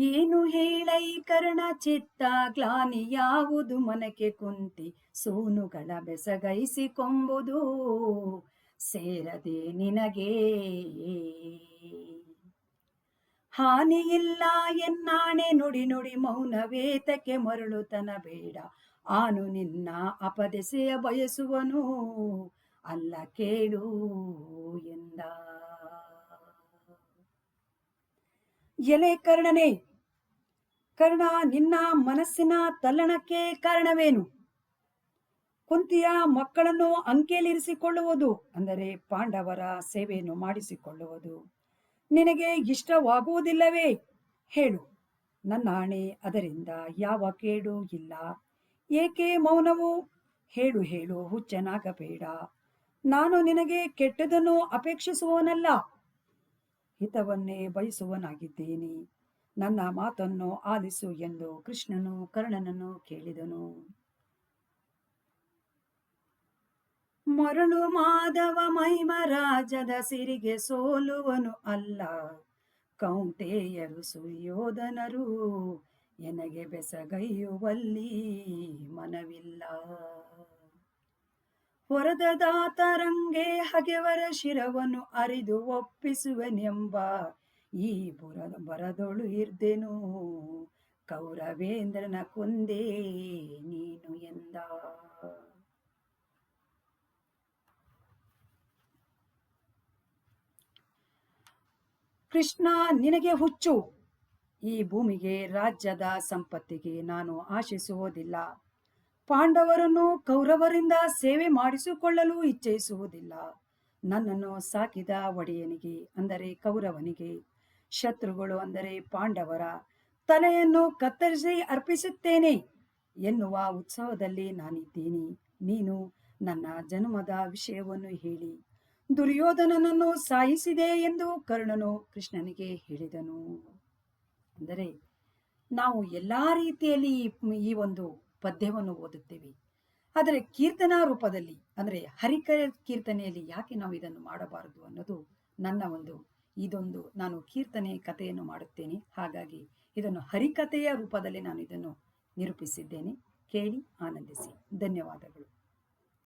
ಏನು ಹೇಳೈ ಕರ್ಣ ಚಿತ್ತ ಗ್ಲಾನಿ ಯಾವುದು ಮನಕ್ಕೆ ಕುಂತಿ ಸೂನುಗಳ ಬೆಸಗೈಸಿಕೊಂಬುದು ಸೇರದೆ ನಿನಗೆ. ಹಾನಿಯಿಲ್ಲ ಎನ್ನಾಣೆ ನುಡಿ ನುಡಿ ಮೌನವೇತಕ್ಕೆ ಮರಳುತನ ಬೇಡ. ಆನು ನಿನ್ನ ಅಪದೆಸೆಯ ಬಯಸುವನು ಅಲ್ಲ ಕೇಳು ಎಂದ. ಎಲೆ ಕರ್ಣನೇ ಕರ್ಣ ನಿನ್ನ ಮನಸ್ಸಿನ ತಲ್ಲಣಕ್ಕೆ ಕಾರಣವೇನು? ಕುಂತಿಯ ಮಕ್ಕಳನ್ನು ಅಂಕೆಯಲ್ಲಿರಿಸಿಕೊಳ್ಳುವುದು ಅಂದರೆ ಪಾಂಡವರ ಸೇವೆಯನ್ನು ಮಾಡಿಸಿಕೊಳ್ಳುವುದು. ನಿನಗೆ ಇಷ್ಟವಾಗುವುದಿಲ್ಲವೇ? ಹೇಳು. ನನ್ನ ಆಣೆ, ಅದರಿಂದ ಯಾವ ಕೇಡು ಇಲ್ಲ. ಏಕೆ ಮೌನವು? ಹೇಳು ಹೇಳು, ಹುಚ್ಚನಾಗಬೇಡ. ನಾನು ನಿನಗೆ ಕೆಟ್ಟದನ್ನು ಅಪೇಕ್ಷಿಸುವವನಲ್ಲ. ಹಿತವನ್ನೇ ಬಯಸುವನಾಗಿದ್ದೇನೆ. ನನ್ನ ಮಾತನ್ನು ಆಲಿಸು ಎಂದು ಕೃಷ್ಣನು ಕರ್ಣನನ್ನು ಕೇಳಿದನು. ಮರಳು ಮಾಧವ ಮೈಮರಾಜದ ಸಿರಿಗೆ ಸೋಲುವನು ಅಲ್ಲ, ಕೌಂಟೇಯರು ಸುಯೋಧನರು ಎನಗೆ ಬೆಸಗೈಯುವಲ್ಲಿ ಮನವಿಲ್ಲ. ಹೊರದ ದಾತರಂಗೆ ಹಗೆವರ ಶಿರವನ್ನು ಅರಿದು ಒಪ್ಪಿಸುವನೆಂಬ ಈ ಬುರ ಬರದೊಳು ಇರ್ದೆನು. ಕೌರವೇಂದ್ರನ ಕೊಂದೇ ನೀನು ಎಂದ. ಕೃಷ್ಣ, ನಿನಗೆ ಹುಚ್ಚು. ಈ ಭೂಮಿಗೆ ರಾಜ್ಯದ ಸಂಪತ್ತಿಗೆ ನಾನು ಆಶಿಸುವುದಿಲ್ಲ. ಪಾಂಡವರನ್ನು ಕೌರವರಿಂದ ಸೇವೆ ಮಾಡಿಸಿಕೊಳ್ಳಲು ಇಚ್ಛಿಸುವುದಿಲ್ಲ. ನನ್ನನ್ನು ಸಾಕಿದ ಒಡೆಯನಿಗೆ, ಅಂದರೆ ಕೌರವನಿಗೆ ಶತ್ರುಗಳು ಅಂದರೆ ಪಾಂಡವರ ತಲೆಯನ್ನು ಕತ್ತರಿಸಿ ಅರ್ಪಿಸುತ್ತೇನೆ ಎನ್ನುವ ಉತ್ಸವದಲ್ಲಿ ನಾನಿದ್ದೀನಿ. ನೀನು ನನ್ನ ಜನ್ಮದ ವಿಷಯವನ್ನು ಹೇಳಿ. ದುರ್ಯೋಧನನನ್ನು ಸಾಯಿಸಿದೆ ಎಂದು ಕರ್ಣನು ಕೃಷ್ಣನಿಗೆ ಹೇಳಿದನು. ಅಂದರೆ ನಾವು ಎಲ್ಲ ರೀತಿಯಲ್ಲಿ ಈ ಒಂದು ಪದ್ಯವನ್ನು ಓದುತ್ತೇವೆ. ಆದರೆ ಕೀರ್ತನಾ ರೂಪದಲ್ಲಿ, ಅಂದರೆ ಹರಿಕ ಕೀರ್ತನೆಯಲ್ಲಿ ಯಾಕೆ ನಾವು ಇದನ್ನು ಮಾಡಬಾರದು ಅನ್ನೋದು ನನ್ನ ಒಂದು ಇದೊಂದು ನಾನು ಕೀರ್ತನೆ ಕಥೆಯನ್ನು ಮಾಡುತ್ತೇನೆ. ಹಾಗಾಗಿ ಇದನ್ನು ಹರಿಕಥೆಯ ರೂಪದಲ್ಲಿ ನಾನು ಇದನ್ನು ನಿರೂಪಿಸಿದ್ದೇನೆ. ಕೇಳಿ ಆನಂದಿಸಿ. ಧನ್ಯವಾದಗಳು.